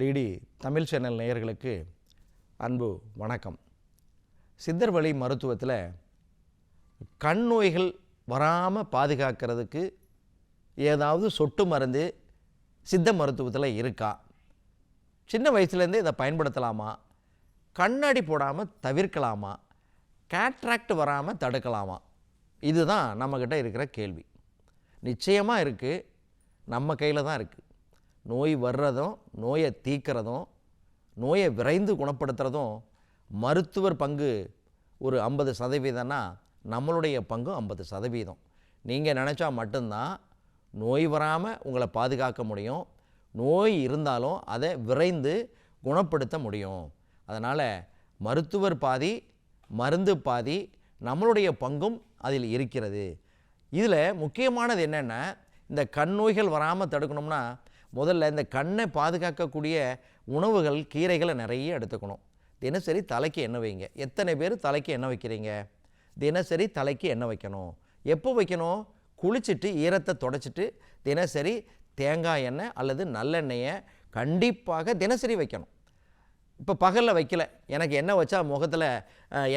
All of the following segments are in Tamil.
டிடி தமிழ் சேனல் நேயர்களுக்கு அன்பு வணக்கம். சித்தர் வழி மருத்துவத்தில் கண் நோய்கள் வராமல் பாதுகாக்கிறதுக்கு ஏதாவது சொட்டு மருந்து சித்த மருத்துவத்தில் இருக்கா? சின்ன வயசுலேருந்தே இதை பயன்படுத்தலாமா? கண்ணாடி போடாமல் தவிர்க்கலாமா? கேட்ராக்ட் வராமல் தடுக்கலாமா? இதுதான் நம்மக்கிட்ட இருக்கிற கேள்வி. நிச்சயமாக இருக்குது நம்ம கையில் தான் இருக்குது நோய் வர்றதும் நோயை தீக்கிறதும் நோயை விரைந்து குணப்படுத்துறதும் மருத்துவர் பங்கு ஒரு ஐம்பது சதவீதம்னா நம்மளுடைய பங்கும் ஐம்பது சதவீதம். நீங்கள் நினச்சா மட்டும்தான் நோய் வராமல் உங்களை பாதுகாக்க முடியும். நோய் இருந்தாலும் அதை விரைந்து குணப்படுத்த முடியும். அதனால் மருத்துவர் பாதி மருந்து பாதி நம்மளுடைய பங்கும் அதில் இருக்கிறது. இதில் முக்கியமானது என்னென்னா இந்த கண் நோய்கள் வராமல் தடுக்கணும்னா முதல்ல இந்த கண்ணை பாதுகாக்கக்கூடிய உணவுகள் கீரைகளை நிறைய எடுத்துக்கணும். தினசரி தலைக்கு எண்ணெய் வைங்க. எத்தனை பேர் தலைக்கு எண்ணெய் வைக்கிறீங்க? தினசரி தலைக்கு எண்ணெய் வைக்கணும். எப்போ வைக்கணும்? குளிச்சுட்டு ஈரத்தை தொடச்சிட்டு தினசரி தேங்காய் எண்ணெய் அல்லது நல்லெண்ணெயை கண்டிப்பாக தினசரி வைக்கணும். இப்போ பகலில் வைக்கல. எனக்கு எண்ணெய் வச்சா முகத்தில்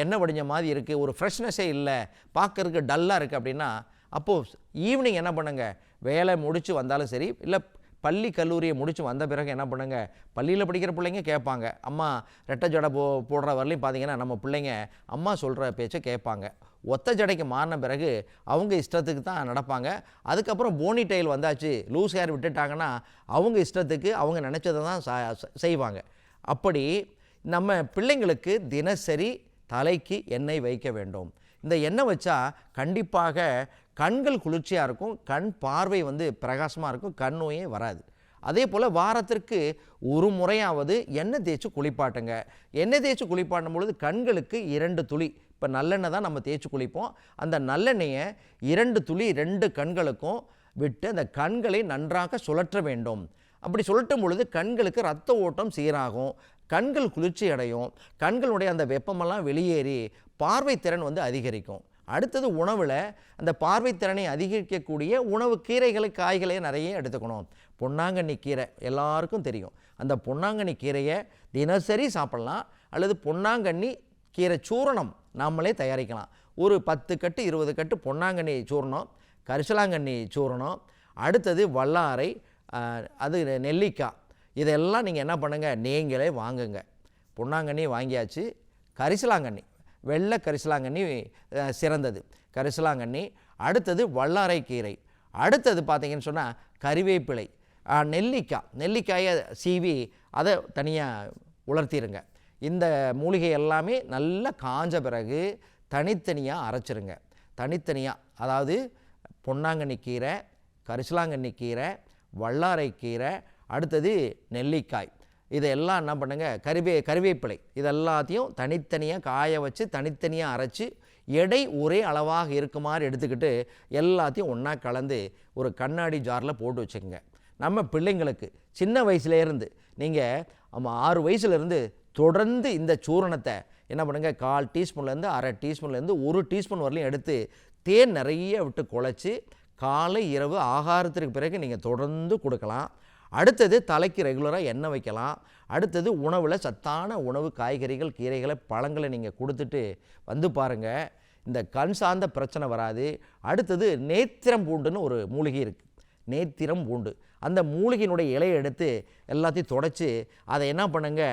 எண்ணெய் வடிஞ்ச மாதிரி இருக்குது ஒரு ஃப்ரெஷ்னஸே இல்லை. பார்க்கறதுக்கு டல்லாக இருக்குது அப்படின்னா அப்போது ஈவினிங் என்ன பண்ணுங்கள் வேலை முடித்து வந்தாலும் சரி இல்லை பள்ளி கல்லூரியை முடித்து வந்த பிறகு என்ன பண்ணுங்கள் பள்ளியில் படிக்கிற பிள்ளைங்க கேட்பாங்க. அம்மா ரெட்டை ஜடை போ போடுற வரலையும் பார்த்தீங்கன்னா நம்ம பிள்ளைங்க அம்மா சொல்கிற பேச்சை கேட்பாங்க. ஒத்த ஜடைக்கு மாறின பிறகு அவங்க இஷ்டத்துக்கு தான் நடப்பாங்க. அதுக்கப்புறம் போனி டைல் வந்தாச்சு. லூஸ் ஹேர் விட்டுட்டாங்கன்னா அவங்க இஷ்டத்துக்கு அவங்க நினச்சதை தான் சா செய்வாங்க. அப்படி நம்ம பிள்ளைங்களுக்கு தினசரி தலைக்கு எண்ணெய் வைக்க வேண்டும். இந்த எண்ணெய் வச்சா கண்டிப்பாக கண்கள் குளிர்ச்சியாக இருக்கும் கண் பார்வை வந்து பிரகாசமாக இருக்கும் கண் நோயே வராது. அதே போல் வாரத்திற்கு ஒரு முறையாவது எண்ணெய் தேய்ச்சி குளிப்பாட்டுங்க. எண்ணெய் தேய்ச்சி குளிப்பாட்டும் பொழுது கண்களுக்கு இரண்டு துளி. இப்போ நல்லெண்ணெய் தான் நம்ம தேய்ச்சி குளிப்போம். அந்த நல்லெண்ணெயை இரண்டு துளி ரெண்டு கண்களுக்கும் விட்டு அந்த கண்களை நன்றாக சுழற்ற வேண்டும். அப்படி சுழட்டும் பொழுது கண்களுக்கு ரத்த ஓட்டம் சீராகும். கண்கள் குளிர்ச்சி அடையும் கண்களுடைய அந்த வெப்பமெல்லாம் வெளியேறி பார்வை திறன் வந்து அதிகரிக்கும். அடுத்தது உணவில் அந்த பார்வை திறனை அதிகரிக்கக்கூடிய உணவு கீரைகளை காய்களை நிறைய எடுத்துக்கணும். பொன்னாங்கண்ணி கீரை எல்லாருக்கும் தெரியும். அந்த பொன்னாங்கண்ணி கீரையை தினசரி சாப்பிடலாம். அல்லது பொன்னாங்கண்ணி கீரை சூரணம் நாமளே தயாரிக்கலாம். ஒரு பத்து கட்டு இருபது கட்டு பொன்னாங்கண்ணி சூரணம் கரிசலாங்கண்ணி சூரணம். அடுத்தது வல்லாரை அது நெல்லிக்காய். இதெல்லாம் நீங்கள் என்ன பண்ணுங்கள் நீங்களே வாங்குங்க. பொன்னாங்கண்ணி வாங்கியாச்சு. கரிசலாங்கண்ணி. வெள்ளை கரிசலாங்கண்ணி சிறந்தது. கரிசலாங்கண்ணி அடுத்தது வல்லாரை கீரை. அடுத்தது பார்த்தீங்கன்னு சொன்னால் கறிவேப்பிலை நெல்லிக்காய். நெல்லிக்காயை சீவி அதை தனியாக உலர்த்திடுங்க இந்த மூலிகை எல்லாமே நல்லா காஞ்ச பிறகு தனித்தனியாக அரைச்சிருங்க. தனித்தனியாக அதாவது பொன்னாங்கண்ணி கீரை கரிசலாங்கண்ணி கீரை வல்லாரை கீரை அடுத்தது நெல்லிக்காய். இதையெல்லாம் என்ன பண்ணுங்க? கருவே கருவேப்பிலை. இதெல்லாத்தையும் தனித்தனியாக காய வச்சு தனித்தனியாக அரைச்சி எடை ஒரே அளவாக இருக்குமாறு எடுத்துக்கிட்டு எல்லாத்தையும் ஒன்றா கலந்து ஒரு கண்ணாடி ஜாரில் போட்டு வச்சுக்கோங்க. நம்ம பிள்ளைங்களுக்கு சின்ன வயசுலேருந்து நீங்கள் நம்ம ஆறு வயசுலேருந்து தொடர்ந்து இந்த சூரணத்தை என்ன பண்ணுங்க? கால் டீஸ்பூன்லேருந்து அரை டீஸ்பூன்லேருந்து ஒரு டீஸ்பூன் வரலையும் எடுத்து தேன் நிறைய விட்டு குழச்சி காலை இரவு ஆகாரத்திற்கு பிறகு நீங்கள் தொடர்ந்து கொடுக்கலாம். அடுத்தது தலைக்கு ரெகுலராக எண்ணெய் வைக்கலாம். அடுத்தது உணவில் சத்தான உணவு காய்கறிகள் கீரைகளை பழங்களை நீங்கள் கொடுத்துட்டு வந்து பாருங்கள் இந்த கண் சார்ந்த பிரச்சனை வராது. அடுத்தது நேத்திரம் பூண்டுன்னு ஒரு மூலிகை இருக்குது நேத்திரம் பூண்டு. அந்த மூலிகையினுடைய இலையை எடுத்து எல்லாத்தையும் தொடச்சி அதை என்ன பண்ணுங்க?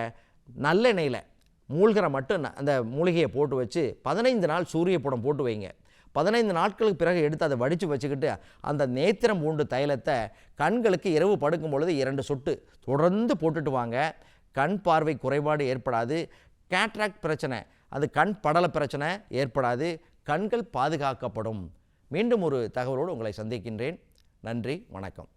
நல்லெண்ணெயில் மூழ்கிற மட்டும் அந்த மூலிகையை போட்டு வச்சு பதினைந்து நாள் சூரிய படம் போட்டு வைங்க. பதினைந்து நாட்களுக்கு பிறகு எடுத்து அதை வடித்து வச்சுக்கிட்டு அந்த நேத்திரம் பூண்டு தைலத்தை கண்களுக்கு இரவு படுக்கும் பொழுது இரண்டு சொட்டு தொடர்ந்து போட்டுட்டு வாங்க. கண் பார்வை குறைபாடு ஏற்படாது. கேட்ராக்ட் பிரச்சனை அது கண் படல பிரச்சனை ஏற்படாது. கண்கள் பாதுகாக்கப்படும். மீண்டும் ஒரு தகவலோடு உங்களை சந்திக்கின்றேன். நன்றி வணக்கம்.